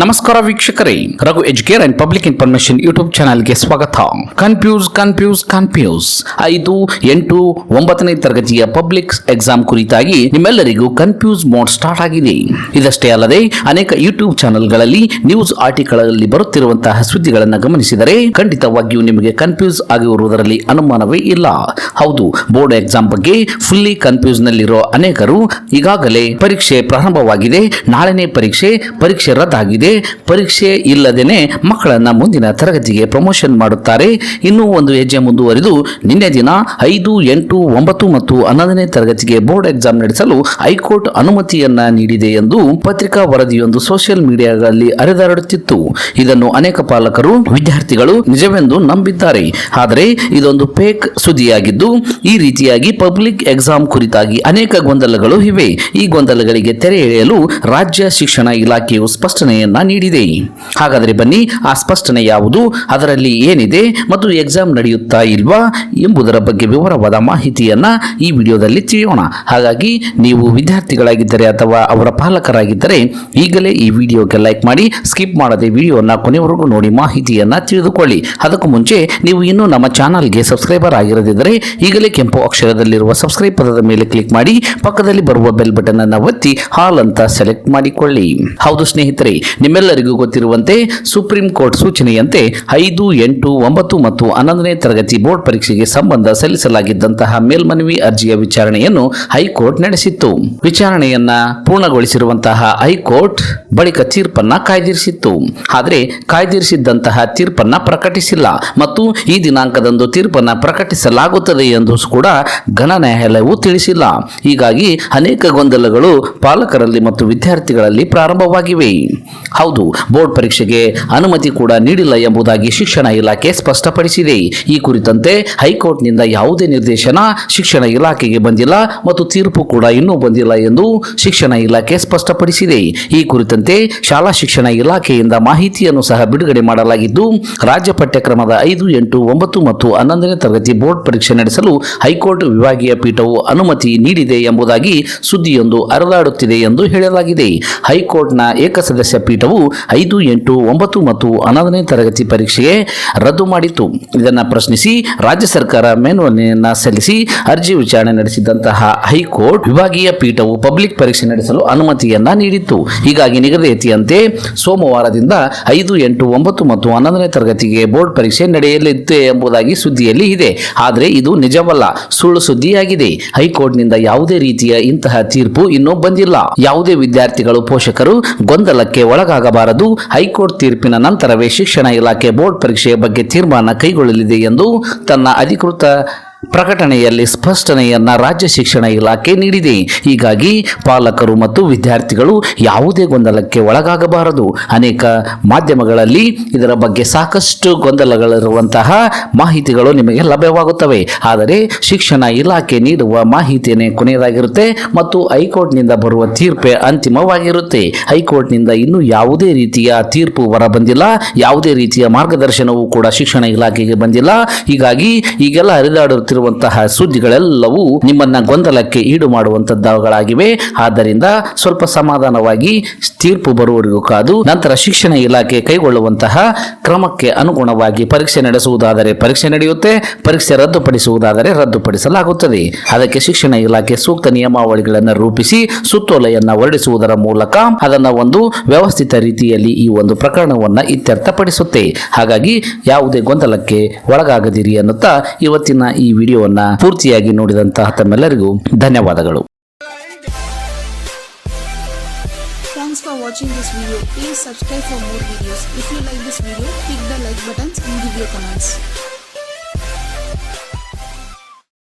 ನಮಸ್ಕಾರ ವೀಕ್ಷಕರೇ, Raghu Educare and public information YouTube ಚಾನಲ್ಗೆ ಸ್ವಾಗತ. Confuse confuse confuse. ಐದು, ಎಂಟು, ಒಂಬತ್ತನೇ ತರಗತಿಯ ಪಬ್ಲಿಕ್ ಎಕ್ಸಾಮ್ ಕುರಿತಾಗಿ ನಿಮ್ಮೆಲ್ಲರಿಗೂ ಕನ್ಫ್ಯೂಸ್ ಮೋಡ್ ಸ್ಟಾರ್ಟ್ ಆಗಿದೆ. ಇದಷ್ಟೇ ಅಲ್ಲದೆ, ಅನೇಕ ಯೂಟ್ಯೂಬ್ ಚಾನೆಲ್ಗಳಲ್ಲಿ ನ್ಯೂಸ್ ಆರ್ಟಿಕಲ್ಗಳಲ್ಲಿ ಬರುತ್ತಿರುವಂತಹ ಸುದ್ದಿಗಳನ್ನು ಗಮನಿಸಿದರೆ ಖಂಡಿತವಾಗಿಯೂ ನಿಮಗೆ ಕನ್ಫ್ಯೂಸ್ ಆಗಿರುವುದರಲ್ಲಿ ಅನುಮಾನವೇ ಇಲ್ಲ. ಹೌದು, ಬೋರ್ಡ್ ಎಕ್ಸಾಮ್ ಬಗ್ಗೆ ಫುಲ್ಲಿ ಕನ್ಫ್ಯೂಸ್ ನಲ್ಲಿರುವ ಅನೇಕರು ಈಗಾಗಲೇ ಪರೀಕ್ಷೆ ಪ್ರಾರಂಭವಾಗಿದೆ. ನಾಳೆನೇ ಪರೀಕ್ಷೆ ಪರೀಕ್ಷೆ ರದ್ದಾಗಿದೆ. ಪರೀಕ್ಷೆ ಇಲ್ಲದೇನೆ ಮಕ್ಕಳನ್ನು ಮುಂದಿನ ತರಗತಿಗೆ ಪ್ರಮೋಷನ್ ಮಾಡುತ್ತಾರೆ. ಇನ್ನೂ ಒಂದು ಹೆಜ್ಜೆ ಮುಂದುವರಿದು ನಿನ್ನೆ ದಿನ ಐದು, ಎಂಟು, ಒಂಬತ್ತು ಮತ್ತು ಹನ್ನೊಂದನೇ ತರಗತಿಗೆ ಬೋರ್ಡ್ ಎಕ್ಸಾಮ್ ನಡೆಸಲು ಹೈಕೋರ್ಟ್ ಅನುಮತಿಯನ್ನ ನೀಡಿದೆ ಎಂದು ಪತ್ರಿಕಾ ವರದಿಯೊಂದು ಸೋಷಿಯಲ್ ಮೀಡಿಯಾಗಳಲ್ಲಿ ಹರಿದಾಡುತ್ತಿತ್ತು. ಇದನ್ನು ಅನೇಕ ಪಾಲಕರು, ವಿದ್ಯಾರ್ಥಿಗಳು ನಿಜವೆಂದು ನಂಬಿದ್ದಾರೆ. ಆದರೆ ಇದೊಂದು ಫೇಕ್ ಸುದ್ದಿಯಾಗಿದ್ದು, ಈ ರೀತಿಯಾಗಿ ಪಬ್ಲಿಕ್ ಎಕ್ಸಾಮ್ ಕುರಿತಾಗಿ ಅನೇಕ ಗೊಂದಲಗಳು ಇವೆ. ಈ ಗೊಂದಲಗಳಿಗೆ ತೆರೆ ಎಳೆಯಲು ರಾಜ್ಯ ಶಿಕ್ಷಣ ಇಲಾಖೆಯು ಸ್ಪಷ್ಟನೆಯನ್ನ ನೀಡಿದೆ. ಹಾಗಾದರೆ ಬನ್ನಿ, ಆ ಸ್ಪಷ್ಟನೆ ಯಾವುದು? ಅದರಲ್ಲಿ ಏನಿದೆ ಮತ್ತು ಎಕ್ಸಾಮ್ ನಡೆಯುತ್ತಾ ಇಲ್ವಾ ಎಂಬುದರ ಬಗ್ಗೆ ವಿವರವಾದ ಮಾಹಿತಿಯನ್ನು ಈ ವಿಡಿಯೋದಲ್ಲಿ ತಿಳಿಯೋಣ. ಹಾಗಾಗಿ ನೀವು ವಿದ್ಯಾರ್ಥಿಗಳಾಗಿದ್ದರೆ ಅಥವಾ ಅವರ ಪಾಲಕರಾಗಿದ್ದರೆ ಈಗಲೇ ಈ ವಿಡಿಯೋಗೆ ಲೈಕ್ ಮಾಡಿ, ಸ್ಕಿಪ್ ಮಾಡದೆ ವಿಡಿಯೋನ ಕೊನೆವರೆಗೂ ನೋಡಿ ಮಾಹಿತಿಯನ್ನು ತಿಳಿದುಕೊಳ್ಳಿ. ಅದಕ್ಕೂ ಮುಂಚೆ ನೀವು ಇನ್ನೂ ನಮ್ಮ ಚಾನಲ್ಗೆ ಸಬ್ಸ್ಕ್ರೈಬರ್ ಆಗಿರದಿದ್ದರೆ ಈಗಲೇ ಕೆಂಪು ಅಕ್ಷರದಲ್ಲಿರುವ ಸಬ್ಸ್ಕ್ರೈಬ್ ಪದದ ಮೇಲೆ ಕ್ಲಿಕ್ ಮಾಡಿ, ಪಕ್ಕದಲ್ಲಿ ಬರುವ ಬೆಲ್ ಬಟನ್ ಅನ್ನು ಒತ್ತಿ ಹಾಲ್ ಅಂತ ಸೆಲೆಕ್ಟ್ ಮಾಡಿಕೊಳ್ಳಿ. ಹೌದು ಸ್ನೇಹಿತರೆ ನಿಮ್ಮೆಲ್ಲರಿಗೂ ಗೊತ್ತಿರುವಂತೆ ಸುಪ್ರೀಂ ಕೋರ್ಟ್ ಸೂಚನೆಯಂತೆ ಐದು, ಎಂಟು, ಒಂಬತ್ತು ಮತ್ತು ಹನ್ನೊಂದನೇ ತರಗತಿ ಬೋರ್ಡ್ ಪರೀಕ್ಷೆಗೆ ಸಂಬಂಧ ಸಲ್ಲಿಸಲಾಗಿದ್ದಂತಹ ಮೇಲ್ಮನವಿ ಅರ್ಜಿಯ ವಿಚಾರಣೆಯನ್ನು ಹೈಕೋರ್ಟ್ ನಡೆಸಿತ್ತು. ವಿಚಾರಣೆಯನ್ನ ಪೂರ್ಣಗೊಳಿಸಿರುವಂತಹ ಹೈಕೋರ್ಟ್ ಬಳಿಕ ತೀರ್ಪನ್ನ ಕಾಯ್ದಿರಿಸಿತ್ತು. ಆದರೆ ಕಾಯ್ದಿರಿಸಿದ್ದಂತಹ ತೀರ್ಪನ್ನ ಪ್ರಕಟಿಸಿಲ್ಲ ಮತ್ತು ಈ ದಿನಾಂಕದಂದು ತೀರ್ಪನ್ನ ಪ್ರಕಟಿಸಲಾಗುತ್ತದೆ ಎಂದು ಕೂಡ ಘನ ನ್ಯಾಯಾಲಯವು ತಿಳಿಸಿಲ್ಲ. ಹೀಗಾಗಿ ಅನೇಕ ಗೊಂದಲಗಳು ಪಾಲಕರಲ್ಲಿ ಮತ್ತು ವಿದ್ಯಾರ್ಥಿಗಳಲ್ಲಿ ಪ್ರಾರಂಭವಾಗಿವೆ. ಹೌದು, ಬೋರ್ಡ್ ಪರೀಕ್ಷೆಗೆ ಅನುಮತಿ ಕೂಡ ನೀಡಿಲ್ಲ ಎಂಬುದಾಗಿ ಶಿಕ್ಷಣ ಇಲಾಖೆ ಸ್ಪಷ್ಟಪಡಿಸಿದೆ. ಈ ಕುರಿತಂತೆ ಹೈಕೋರ್ಟ್ನಿಂದ ಯಾವುದೇ ನಿರ್ದೇಶನ ಶಿಕ್ಷಣ ಇಲಾಖೆಗೆ ಬಂದಿಲ್ಲ ಮತ್ತು ತೀರ್ಪು ಕೂಡ ಇನ್ನೂ ಬಂದಿಲ್ಲ ಎಂದು ಶಿಕ್ಷಣ ಇಲಾಖೆ ಸ್ಪಷ್ಟಪಡಿಸಿದೆ. ಈ ಕುರಿತಂತೆ ಶಾಲಾ ಶಿಕ್ಷಣ ಇಲಾಖೆಯಿಂದ ಮಾಹಿತಿಯನ್ನು ಸಹ ಬಿಡುಗಡೆ ಮಾಡಲಾಗಿದ್ದು, ರಾಜ್ಯ ಪಠ್ಯಕ್ರಮದ ಐದು, ಎಂಟು, ಒಂಬತ್ತು ಮತ್ತು ಹನ್ನೊಂದನೇ ತರಗತಿ ಬೋರ್ಡ್ ಪರೀಕ್ಷೆ ನಡೆಸಲು ಹೈಕೋರ್ಟ್ ವಿಭಾಗೀಯ ಪೀಠವು ಅನುಮತಿ ನೀಡಿದೆ ಎಂಬುದಾಗಿ ಸುದ್ದಿಯೊಂದು ಹರಿದಾಡುತ್ತಿದೆ ಎಂದು ಹೇಳಲಾಗಿದೆ. ಹೈಕೋರ್ಟ್ನ ಏಕಸದಸ್ಯ ಪೀಠವು ಐದು, ಎಂಟು, ಒಂಬತ್ತು ಮತ್ತು ಹನ್ನೊಂದನೇ ತರಗತಿ ಪರೀಕ್ಷೆಗೆ ರದ್ದು ಮಾಡಿತ್ತು ಇದನ್ನು ಪ್ರಶ್ನಿಸಿ ರಾಜ್ಯ ಸರ್ಕಾರ ಮೇಲ್ಮನವಿಯನ್ನ ಸಲ್ಲಿಸಿ ಅರ್ಜಿ ವಿಚಾರಣೆ ನಡೆಸಿದಂತಹ ಹೈಕೋರ್ಟ್ ವಿಭಾಗೀಯ ಪೀಠವು ಪಬ್ಲಿಕ್ ಪರೀಕ್ಷೆ ನಡೆಸಲು ಅನುಮತಿಯನ್ನ ನೀಡಿತ್ತು. ಹೀಗಾಗಿ ನಿಗದಿಯಂತೆ ಸೋಮವಾರದಿಂದ ಐದು, ಎಂಟು, ಒಂಬತ್ತು ಮತ್ತು ಹನ್ನೊಂದನೇ ತರಗತಿಗೆ ಬೋರ್ಡ್ ಪರೀಕ್ಷೆ ನಡೆಯಲಿದೆ ಎಂಬುದಾಗಿ ಸುದ್ದಿಯಲ್ಲಿ ಇದೆ. ಆದರೆ ಇದು ನಿಜವಲ್ಲ, ಸುಳ್ಳು ಸುದ್ದಿಯಾಗಿದೆ. ಹೈಕೋರ್ಟ್ನಿಂದ ಯಾವುದೇ ರೀತಿಯ ಇಂತಹ ತೀರ್ಪು ಇನ್ನೂ ಬಂದಿಲ್ಲ. ಯಾವುದೇ ವಿದ್ಯಾರ್ಥಿಗಳು ಪೋಷಕರು ಗೊಂದಲಕ್ಕೆ ಒಳಗಾಗಬಾರದು ಹೈಕೋರ್ಟ್ ತೀರ್ಪಿನ ನಂತರವೇ ಶಿಕ್ಷಣ ಇಲಾಖೆ ಬೋರ್ಡ್ ಪರೀಕ್ಷೆಯ ಬಗ್ಗೆ ತೀರ್ಮಾನ ಕೈಗೊಳ್ಳಲಿದೆ ಎಂದು ತನ್ನ ಅಧಿಕೃತ ಪ್ರಕಟಣೆಯಲ್ಲಿ ಸ್ಪಷ್ಟನೆಯನ್ನ ರಾಜ್ಯ ಶಿಕ್ಷಣ ಇಲಾಖೆ ನೀಡಿದೆ. ಹೀಗಾಗಿ ಪಾಲಕರು ಮತ್ತು ವಿದ್ಯಾರ್ಥಿಗಳು ಯಾವುದೇ ಗೊಂದಲಕ್ಕೆ ಒಳಗಾಗಬಾರದು. ಅನೇಕ ಮಾಧ್ಯಮಗಳಲ್ಲಿ ಇದರ ಬಗ್ಗೆ ಸಾಕಷ್ಟು ಗೊಂದಲಗಳಿರುವಂತಹ ಮಾಹಿತಿಗಳು ನಿಮಗೆ ಲಭ್ಯವಾಗುತ್ತವೆ. ಆದರೆ ಶಿಕ್ಷಣ ಇಲಾಖೆ ನೀಡುವ ಮಾಹಿತಿಯೇ ಕೊನೆಯದಾಗಿರುತ್ತೆ ಮತ್ತು ಹೈಕೋರ್ಟ್ನಿಂದ ಬರುವ ತೀರ್ಪೇ ಅಂತಿಮವಾಗಿರುತ್ತೆ. ಹೈಕೋರ್ಟ್ನಿಂದ ಇನ್ನೂ ಯಾವುದೇ ರೀತಿಯ ತೀರ್ಪು ಹೊರ ಬಂದಿಲ್ಲ ಯಾವುದೇ ರೀತಿಯ ಮಾರ್ಗದರ್ಶನವೂ ಕೂಡ ಶಿಕ್ಷಣ ಇಲಾಖೆಗೆ ಬಂದಿಲ್ಲ. ಹೀಗಾಗಿ ಈಗೆಲ್ಲ ಹರಿದಾಡುತ್ತಿರುವಂತಹ ಸುದ್ದಿಗಳೆಲ್ಲವೂ ನಿಮ್ಮನ್ನ ಗೊಂದಲಕ್ಕೆ ಈಡು ಮಾಡುವಂತದ್ದಾಗಿವೆ ಆದ್ದರಿಂದ ಸ್ವಲ್ಪ ಸಮಾಧಾನವಾಗಿ ತೀರ್ಪು ಬರುವವರೆಗೂ ಕಾದು ನಂತರ ಶಿಕ್ಷಣ ಇಲಾಖೆ ಕೈಗೊಳ್ಳುವಂತಹ ಕ್ರಮಕ್ಕೆ ಅನುಗುಣವಾಗಿ ಪರೀಕ್ಷೆ ನಡೆಸುವುದಾದರೆ ಪರೀಕ್ಷೆ ನಡೆಯುತ್ತೆ, ಪರೀಕ್ಷೆ ರದ್ದುಪಡಿಸುವುದಾದರೆ ರದ್ದುಪಡಿಸಲಾಗುತ್ತದೆ. ಅದಕ್ಕೆ ಶಿಕ್ಷಣ ಇಲಾಖೆ ಸೂಕ್ತ ನಿಯಮಾವಳಿಗಳನ್ನು ರೂಪಿಸಿ ಸುತ್ತೋಲೆಯನ್ನ ಹೊರಡಿಸುವುದರ ಮೂಲಕ ಅದನ್ನ ಒಂದು ವ್ಯವಸ್ಥಿತ ರೀತಿಯಲ್ಲಿ ಈ ಒಂದು ಪ್ರಕರಣವನ್ನ ಇತ್ಯರ್ಥಪಡಿಸುತ್ತೆ. ಹಾಗಾಗಿ ಯಾವುದೇ ಗೊಂದಲಕ್ಕೆ ಒಳಗಾಗದಿರಿ ಅನ್ನುತ್ತಾ ಇವತ್ತಿನ ಈ ವಿಡಿಯೋವನ್ನ ಪೂರ್ತಿಯಾಗಿ ನೋಡಿದಂತಹ ತಮ್ಮೆಲ್ಲರಿಗೂ ಧನ್ಯವಾದಗಳು Thanks for watching this video. Please subscribe for more videos. If you like this video, click the like buttons and give your comments.